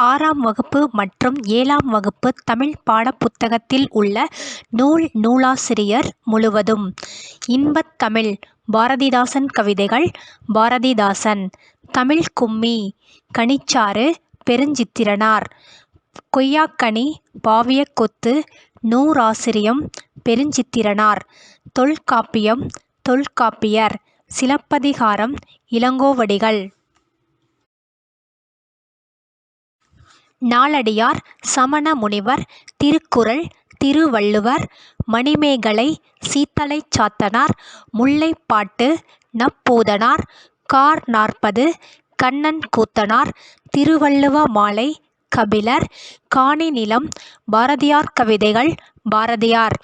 ஆறாம் வகுப்பு மற்றும் ஏழாம் வகுப்பு தமிழ் பாடப்புத்தகத்தில் உள்ள நூல் நூலாசிரியர் முழுவதும். இன்பத் தமிழ் பாரதிதாசன் கவிதைகள் பாரதிதாசன் தமிழ் கும்மி கனிச்சாறு பெருஞ்சித்திரனார் கொய்யாக்கனி பாவியக்கொத்து நூறாசிரியம் பெருஞ்சித்திரனார் தொல்காப்பியம் தொல்காப்பியர் சிலப்பதிகாரம் இளங்கோவடிகள். நாலடியார் சமண முனிவர் திருக்குறள் திருவள்ளுவர் மணிமேகலை சீத்தலைச் சாத்தனார் முல்லைப்பாட்டு நப்பூதனார் கார் நாற்பது கண்ணன் கூத்தனார் திருவள்ளுவ மாலை கபிலர் காணிநிலம் பாரதியார் கவிதைகள் பாரதியார்.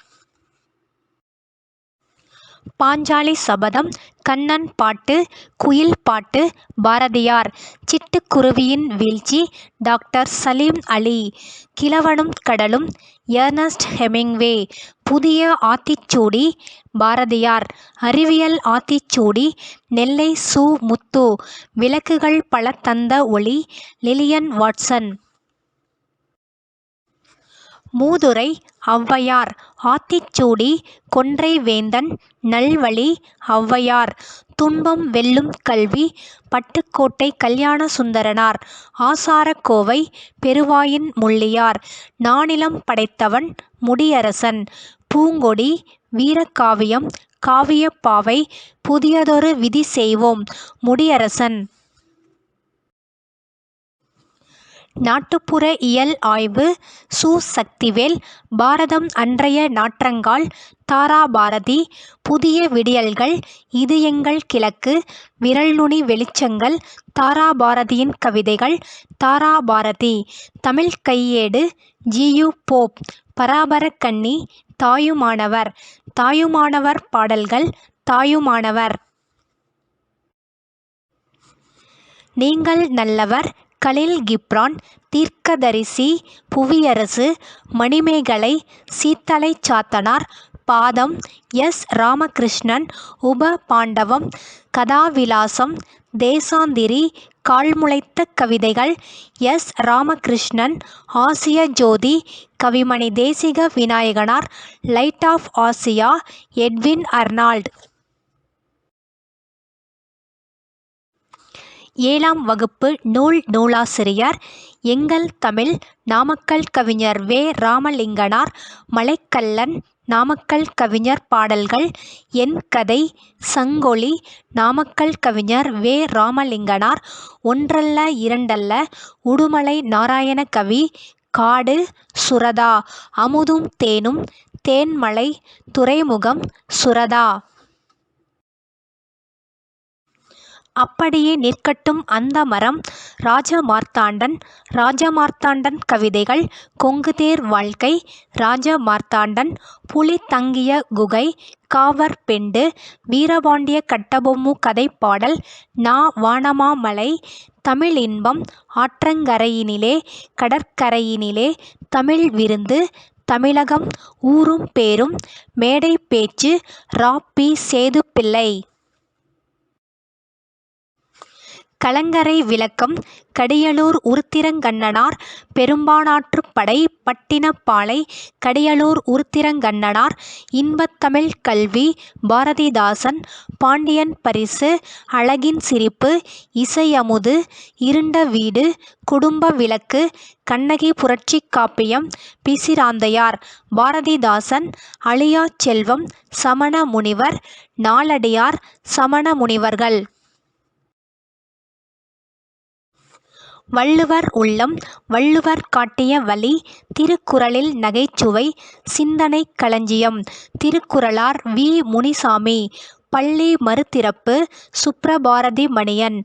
பாஞ்சாலி சபதம் கண்ணன் பாட்டு குயில் பாட்டு பாரதியார். சிட்டுக்குருவியின் வீழ்ச்சி டாக்டர் சலீம் அலி. கிழவனும் கடலும் எர்னஸ்ட் ஹெமிங்வே. புதிய ஆத்திச்சூடி பாரதியார். அறிவியல் ஆத்திச்சூடி நெல்லை சு. முத்து. விளக்குகள் பல தந்த ஒளி லிலியன் வாட்சன். மூதுரை ஔவையார். ஆத்திச்சூடி கொன்றை வேந்தன் நல்வழி ஔவையார். துன்பம் வெல்லும் கல்வி பட்டுக்கோட்டை கல்யாண சுந்தரனார். ஆசாரக்கோவை பெருவாயின் முள்ளியார். நானிலம் படைத்தவன் முடியரசன். பூங்கொடி வீரகாவியம் காவியப்பாவை புதியதொரு விதி செய்வோம் முடியரசன். நாட்டுப்புற இயல் ஆய்வு சு. சக்திவேல் பாரதம் அன்றைய நாற்றங்கால் தாராபாரதி புதிய விடியல்கள் இது எங்கள் கிழக்கு விரல்நுனி வெளிச்சங்கள் தாராபாரதியின் கவிதைகள் தாராபாரதி தமிழ் கையேடு ஜியு போப் பராபரக்கண்ணி தாயுமானவர் தாயுமானவர் பாடல்கள் தாயுமானவர். நீங்கள் நல்லவர் கலீல் கிப்ரான் தீர்க்கதரிசி புவியரசு மணிமேகலை சீத்தலை சாத்தனார் பாதம் எஸ். ராமகிருஷ்ணன் உப பாண்டவம் கதாவிலாசம் தேசாந்திரி கால்முளைத்த கவிதைகள் S. Ramakrishnan Asiya Jothi Kavimani Desika Vinayaganar light of Asia Edwin Arnold. ஏழாம் வகுப்பு நூல் நூலாசிரியர் எங்கள் தமிழ் நாமக்கல் கவிஞர் வே. ராமலிங்கனார் மலைக்கல்லன் நாமக்கல் கவிஞர் பாடல்கள் என் கதை சங்கொலி நாமக்கல் கவிஞர் வே. ராமலிங்கனார் ஒன்றல்ல இரண்டல்ல உடுமலை நாராயணகவி காடு சுரதா அமுதும் தேனும் தேன்மலை துறைமுகம் சுரதா. அப்படியே நிற்கட்டும் அந்த மரம். ராஜமார்த்தாண்டன் ராஜமார்த்தாண்டன் கவிதைகள். கொங்குதேர் வாழ்க்கை. ராஜமார்த்தாண்டன் புலி தங்கிய குகை. காவர் பெண்டு. வீரபாண்டிய கட்டபொம்மு கதைப்பாடல். நா வானமாமலை தமிழ் இன்பம். ஆற்றங்கரையினிலே கடற்கரையினிலே. தமிழ் விருந்து. தமிழகம். ஊரும் பேரும். மேடை பேச்சு. ரா. பி. சேதுப்பிள்ளை. கலங்கரை விளக்கம் கடியலூர் உருத்திரங்கண்ணனார் பெரும்பாணாற்றுப்படை பட்டினப்பாலை கடியலூர் உருத்திரங்கண்ணனார் இன்பத்தமிழ் கல்வி பாரதிதாசன் பாண்டியன் பரிசு அழகின் சிரிப்பு இசையமுது இருண்ட வீடு குடும்ப விளக்கு கண்ணகி புரட்சி காப்பியம் பிசிராந்தையார் பாரதிதாசன் அழியா செல்வம் சமண முனிவர் நாளடியார் சமண முனிவர்கள். வள்ளுவர் உள்ளம் வள்ளுவர் காட்டிய வழி திருக்குறளில் நகைச்சுவை சிந்தனைக் களஞ்சியம். திருக்குறளார் வி. முனிசாமி பள்ளி மறுதிறப்பு சுப்ரபாரதி மணியன்.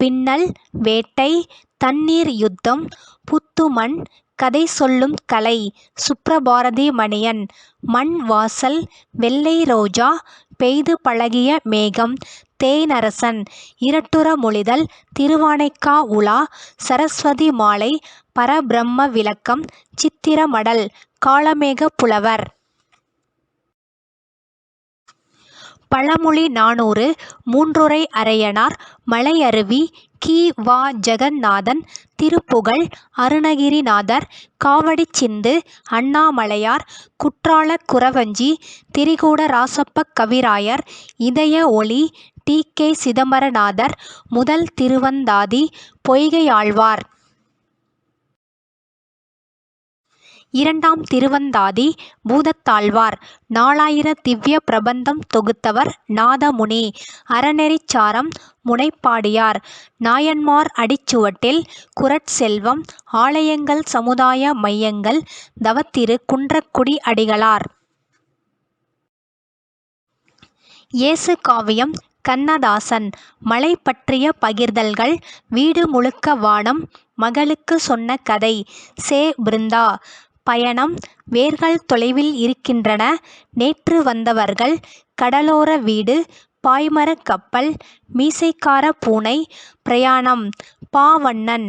பின்னல் வேட்டை தண்ணீர் யுத்தம் புத்துமண் கதை சொல்லும் கலை சுப்ரபாரதி மணியன். மண் வாசல் வெள்ளை ரோஜா பெய்து பழகிய மேகம் தேனரசன் இரட்டுற மொழிதல் திருவானைக்கா உலா சரஸ்வதி மாலை பரபிரம்ம விளக்கம் சித்திரமடல் காலமேக புலவர் பழமொழி நானூறு மூன்றுரை அரையனார் மலையருவி கி. வா. ஜெகந்நாதன் திருப்புகழ் அருணகிரிநாதர் காவடி சிந்து அண்ணாமலையார் குற்றால குறவஞ்சி திரிகூடராசப்ப கவிராயர் இதய ஒளி டி. கே. சிதம்பரநாதர் முதல் திருவந்தாதி பொய்கையாழ்வார். இரண்டாம் திருவந்தாதி பூதத்தாழ்வார். நாலாயிர திவ்ய பிரபந்தம் தொகுத்தவர் நாதமுனி. அறநெறிச் சாரம் முனைப்பாடியார். நாயன்மார் அடிச்சுவட்டில் குரட்செல்வம் ஆலயங்கள் சமுதாய மையங்கள் தவத்திரு குன்றக்குடி அடிகளார். இயேசு காவியம் கண்ணதாசன் மலை பற்றிய பகிர்தல்கள் வீடு முழுக்க வானம் மகளுக்கு சொன்ன கதை செ. பிருந்தா பயணம் வேர்கள் தொலைவில் இருக்கின்றன நேற்று வந்தவர்கள் கடலோர வீடு பாய்மரக் கப்பல் மீசைக்கார பூனை பிரயாணம் பாவண்ணன்